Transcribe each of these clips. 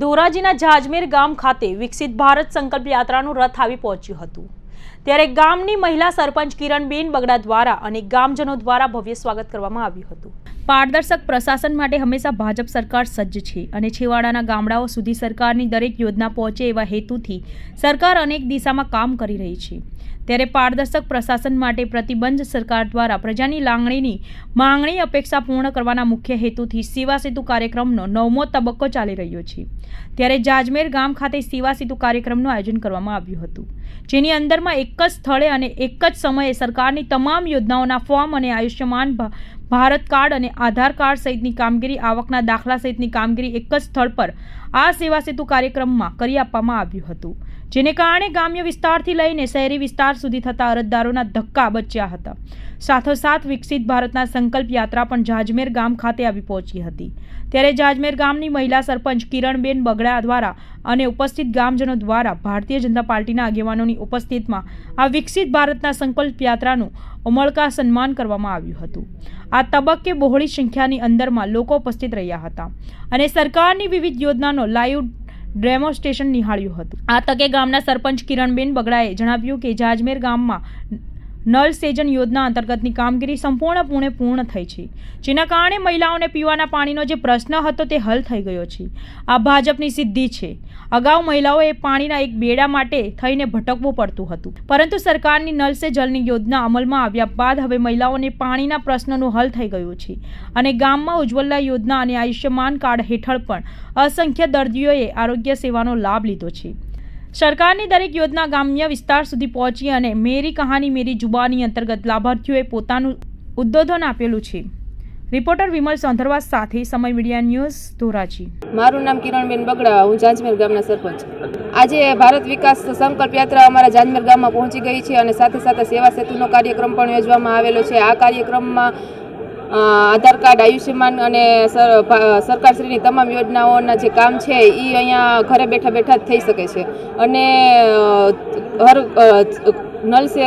ધોરાજીના જાજમેર ગામ ખાતે વિકસિત ભારત સંકલ્પ યાત્રાનું રથ આવી પહોંચ્યું હતું. ત્યારે ગામની મહિલા સરપંચ કિરણબેન બગડા દ્વારા અને ગામજનો દ્વારા ભવ્ય સ્વાગત કરવામાં આવ્યું હતું. પારદર્શક પ્રશાસન માટે હંમેશા ભાજપ સરકાર સજ્જ છે અને છેવાડાના ગામડાઓ સુધી સરકારની દરેક યોજના પહોંચે એવા હેતુથી સરકાર અનેક દિશામાં કામ કરી રહી છે. ત્યારે પારદર્શક પ્રશાસન માટે પ્રતિબંધ સરકાર દ્વારા પ્રજાની લાગણીની માંગણી અપેક્ષા પૂર્ણ કરવાના મુખ્ય હેતુથી સેવા સેતુ કાર્યક્રમનો નવમો તબક્કો ચાલી રહ્યો છે. ત્યારે જાજમેર ગામ ખાતે સેવા સેતુ કાર્યક્રમનું આયોજન કરવામાં આવ્યું હતું. જેની અંદરમાં એક જ સ્થળે અને એક જ સમયે સરકારની તમામ યોજનાઓના ફોર્મ અને આયુષ્યમાન ભારત કાર્ડ અને આધાર કાર્ડ સહિતની કામગીરી, આવકના દાખલા સહિતની કામગીરી એક જ સ્થળ પર આ સેવા સેતુ કાર્યક્રમમાં કરી આપવામાં આવ્યું હતું. જેને કારણે ગ્રામ્ય વિસ્તારથી લઈને શહેરી વિસ્તાર સુધી થતા અરજદારોના ધક્કા બચ્યા હતા. સાથોસાથ વિકસિત ભારતના સંકલ્પ યાત્રા પણ જાજમેર ગામ ખાતે આવી પહોંચી હતી. ત્યારે જાજમેર ગામની મહિલા સરપંચ કિરણબેન બગડા દ્વારા અને ઉપસ્થિત ગામજનો દ્વારા ભારતીય જનતા પાર્ટીના આગેવાનોની ઉપસ્થિતમાં આ વિકસિત ભારતના સંકલ્પ યાત્રાનું ઉમળકા સન્માન કરવામાં આવ્યું હતું. આ તબક્કે બહોળી સંખ્યાની અંદરમાં લોકો ઉપસ્થિત રહ્યા હતા અને સરકારની વિવિધ યોજનાનો લાઈવ ડેમોન્સ્ટ્રેશન નિહાળ્યું હતું. આ તકે ગામના સરપંચ કિરણબેન બગડાએ જણાવ્યું કે જાજમેર ગામમાં નળ સેજન યોજના અંતર્ગતની કામગીરી સંપૂર્ણપણે પૂર્ણ થઈ છે. જેના કારણે મહિલાઓને પીવાના પાણીનો જે પ્રશ્ન હતો તે હલ થઈ ગયો છે. આ ભાજપની સિદ્ધિ છે. અગાઉ મહિલાઓએ પાણીના એક બેડા માટે થઈને ભટકવું પડતું હતું. પરંતુ સરકારની નલ સે જલની યોજના અમલમાં આવ્યા બાદ હવે મહિલાઓને પાણીના પ્રશ્નનું હલ થઈ ગયું છે. અને ગામમાં ઉજ્જવલા યોજના અને આયુષ્યમાન કાર્ડ હેઠળ પણ અસંખ્ય દર્દીઓએ આરોગ્ય સેવાનો લાભ લીધો છે. સરકારની દરેક યોજના ગ્રામ્ય વિસ્તાર સુધી પહોંચી અને મેરી કહાની મેરી જુબાની અંતર્ગત લાભાર્થીઓએ પોતાનું ઉદ્બોધન આપેલું છે. રિપોર્ટર વિમલ સોંધરવા સાથે સમય મીડિયા ન્યૂઝ ધોરાજી. મારું નામ કિરણબેન બગડા, હું જાંજમેર ગામના સરપંચ. આજે ભારત વિકાસ સંકલ્પ યાત્રા અમારા જાંજમેર ગામમાં પહોંચી ગઈ છે અને સાથે સાથે સેવા સેતુનો કાર્યક્રમ પણ યોજવામાં આવેલો છે. આ કાર્યક્રમમાં આધાર કાર્ડ, આયુષ્યમાન અને સરકારશ્રીની તમામ યોજનાઓના જે કામ છે એ અહીંયા ઘરે બેઠા બેઠા જ થઈ શકે છે. અને હર નલ સે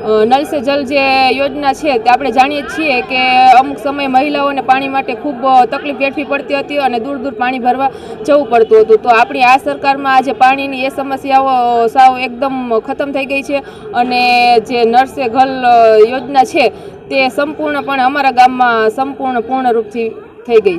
નલ સે જલ જે યોજના છે તે આપણે જાણીએ છીએ કે અમુક સમયે મહિલાઓને પાણી માટે ખૂબ તકલીફ વેઠવી પડતી હતી અને દૂર દૂર પાણી ભરવા જવું પડતું હતું. તો આપણી આ સરકારમાં આજે પાણીની એ સમસ્યાઓ સાવ એકદમ ખતમ થઈ ગઈ છે અને જે નળ સે યોજના છે તે સંપૂર્ણપણે અમારા ગામમાં સંપૂર્ણ પૂર્ણ રૂપથી થઈ ગઈ છે.